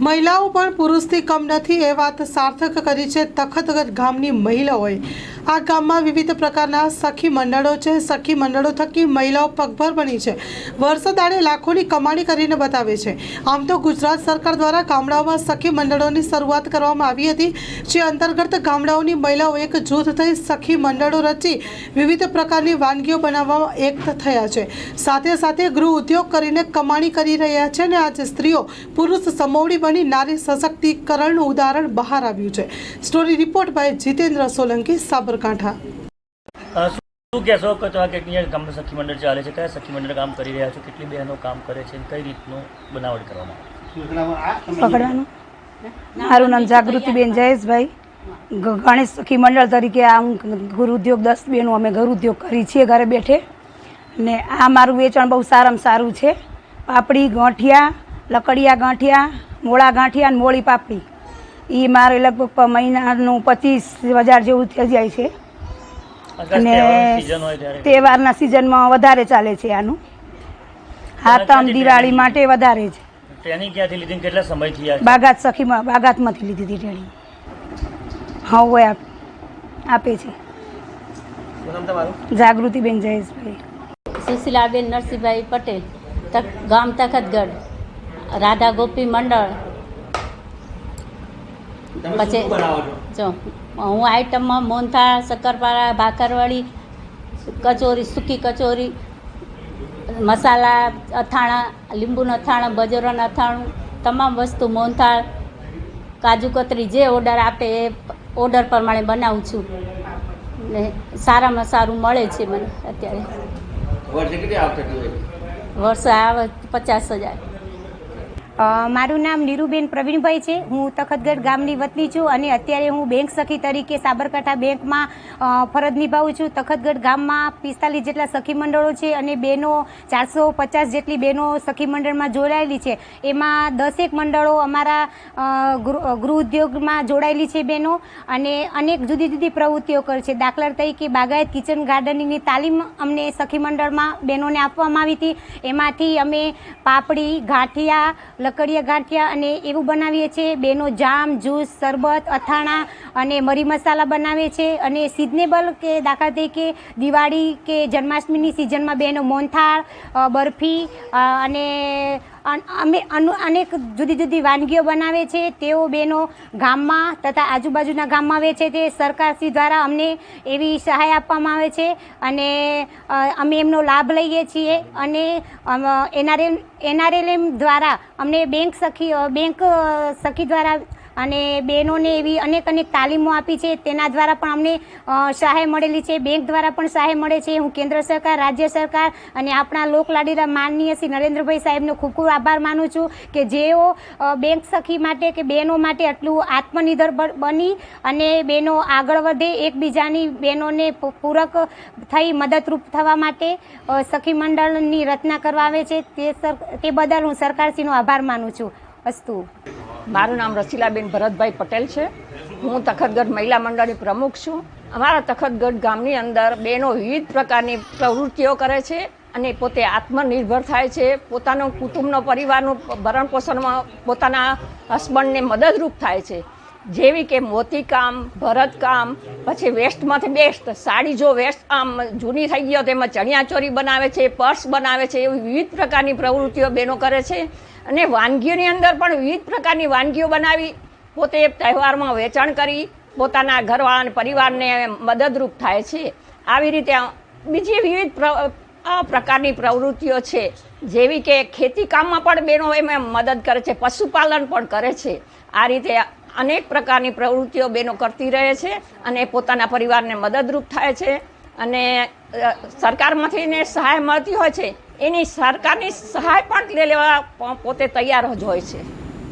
મહિલાઓ પણ પુરુષથી કમ નથી એ વાત સાર્થક કરી છે તખતગઢ ગામની મહિલાઓએ. આ ગામમાં વિવિધ પ્રકારના સખી મંડળો છે. સખી મંડળો થકી મહિલાઓ પગભર બની છે. વર્ષ દાડે લાખોની કમાણી કરીને બતાવે છે. આમ તો ગુજરાત સરકાર દ્વારા ગામડાઓમાં સખી મંડળોની શરૂઆત કરવામાં આવી હતી, જે અંતર્ગત ગામડાઓની મહિલાઓ એક જૂથ થઈ સખી મંડળો રચી વિવિધ પ્રકારની વાનગીઓ બનાવવામાં એક થયા છે. સાથે સાથે ગૃહ ઉદ્યોગ કરીને કમાણી કરી રહ્યા છે અને આજે સ્ત્રીઓ પુરુષ સમોવડી બની નારી સશક્તિકરણનું ઉદાહરણ બહાર આવ્યું છે. Story report by Jitendra Solanki Sabarkantha શું કહેશો કે તો આ કેટલી ગામનું સખી મંડળ ચાલે છે? કયા સખી મંડળ કામ કરી રહ્યા છો? કેટલી બહેનો કામ કરે છે? કઈ રીતનું બનાવટ કરવામાં પકડવાનું. મારું નામ જાગૃતિબેન જયેશભાઈ. ગણેશ સખી મંડળ તરીકે આ હું ગુરુ ઉદ્યોગ દસ બેનું અમે ઘર ઉદ્યોગ કરી છીએ ઘરે બેઠે. ને આ મારું વેચાણ બહુ સારામાં સારું છે. પાપડી ગાંઠિયા લકડિયા ગાંઠિયા મોળા ગાંઠિયા અને મોળી પાપડી. એ મારે લગભગ પ- મહિનાનું પચીસ હજાર જેવું થઈ જાય છે. અને તહેવારોની સિઝનમાં વધારે ચાલે છે આનું. હાથમ દિવાળી માટે વધારે છે. ટ્રેનિંગ ક્યાંથી લીધી કેટલા સમયથી આ બાગાત સખીમાં બાગાતમાંથી લીધી હતી ટ્રેનિંગ હા હોય આપ આપે છે. જાગૃતિબેન જયેશભાઈ. સુશીલાબેન નરસિંહભાઈ પટેલ ગામ તખતગઢ રાધા ગોપી મંડળ પછી જો હું આઈટમમાં મોહનથાળ શક્કરપારા ભાખરવાળી કચોરી સૂકી કચોરી મસાલા અથાણા લીંબુનું અથાણું બજોરાનું અથાણું તમામ વસ્તુ મોહનથાળ કાજુ કતરી જે ઓર્ડર આપે એ ઓર્ડર પ્રમાણે બનાવું છું. ને સારામાં સારું મળે છે મને અત્યારે. વર્ષે આવે પચાસ હજાર. મારું નામ નીરુબેન પ્રવીણભાઈ છે. હું તખતગઢ ગામની વતની છું અને અત્યારે હું બેંક સખી તરીકે સાબરકાંઠા બેંકમાં ફરજ નિભાવું છું. તખતગઢ ગામમાં પિસ્તાલીસ જેટલા સખી મંડળો છે અને બહેનો ચારસો પચાસ જેટલી બહેનો સખી મંડળમાં જોડાયેલી છે. એમાં દસેક મંડળો અમારા ગૃહ ઉદ્યોગમાં જોડાયેલી છે બહેનો અને અનેક જુદી જુદી પ્રવૃત્તિઓ કરે છે. દાખલા તરીકે બાગાયત કિચન ગાર્ડનિંગની તાલીમ અમને સખી મંડળમાં બહેનોને આપવામાં આવી હતી. એમાંથી અમે પાપડી, ગાંઠિયા લકડિયા ગાંઠિયા અને એવું બનાવીએ છીએ. બેનો જામ, જ્યુસ, શરબત, અથાણા અને મરી મસાલા બનાવીએ છીએ. અને સિઝનેબલ કે દાખલા તરીકે દિવાળી કે જન્માષ્ટમીની સિઝનમાં બેનો મોનથાળ બરફી અને અમે અનુ- અનેક જુદી જુદી વાનગીઓ બનાવે છે. તેઓ બહેનો ગામમાં તથા આજુબાજુના ગામમાં વેચે છે. સરકારશ્રી દ્વારા અમને એવી સહાય આપવામાં આવે છે અને અમે એમનો લાભ લઈએ છીએ અને એનઆરએલ એનઆરએલએમ દ્વારા અમને બેંક સખી બેંક સખી દ્વારા અને બહેનોને એવી અનેક અનેક તાલીમો આપી છે. તેના દ્વારા પણ અમને સહાય મળેલી છે. બેંક દ્વારા પણ સહાય મળે છે. હું કેન્દ્ર સરકાર, રાજ્ય સરકાર અને આપણા લોકલાડીના માનનીય શ્રી નરેન્દ્રભાઈ સાહેબનો ખૂબ ખૂબ આભાર માનું છું કે જેઓ બેંક સખી માટે કે બહેનો માટે આટલું આત્મનિર્ભર બની અને બહેનો આગળ વધે, એકબીજાની બહેનોને પૂરક થઈ મદદરૂપ થવા માટે સખી મંડળની રચના કરવા આવે છે. તે બદલ હું સરકારશ્રીનો આભાર માનું છું. અસ્તુ. મારું નામ રસીલાબેન ભરતભાઈ પટેલ છે. હું તખતગઢ મહિલા મંડળની પ્રમુખ છું. અમારા તખતગઢ ગામની અંદર બહેનો વિવિધ પ્રકારની પ્રવૃત્તિઓ કરે છે અને પોતે આત્મનિર્ભર થાય છે. પોતાનો કુટુંબનો પરિવારનું ભરણ પોષણમાં પોતાના હસબન્ડને મદદરૂપ થાય છે. જેવી કે મોતીકામ ભરતકામ પછી વેસ્ટમાંથી બેસ્ટ, સાડી જો વેસ્ટ આમ જૂની થઈ ગયો તો એમાં ચણિયાચોરી બનાવે છે, પર્સ બનાવે છે, એવી વિવિધ પ્રકારની પ્રવૃત્તિઓ બહેનો કરે છે. અને વાનગીઓની અંદર પણ વિવિધ પ્રકારની વાનગીઓ બનાવી, પોતે તહેવારમાં વેચાણ કરી, પોતાના ઘરવાળા અને પરિવારને મદદરૂપ થાય છે. આવી રીતે બીજી વિવિધ આ પ્રકારની પ્રવૃત્તિઓ છે. જેવી કે ખેતી કામમાં પણ બહેનો એમાં મદદ કરે છે, પશુપાલન પણ કરે છે. આ રીતે અનેક પ્રકારની પ્રવૃત્તિઓ બહેનો કરતી રહે છે અને પોતાના પરિવારને મદદરૂપ થાય છે. અને સરકારમાંથી ને સહાય મળતી હોય છે, એની સરકારની સહાય પણ લેવા પોતે તૈયાર જ હોય છે.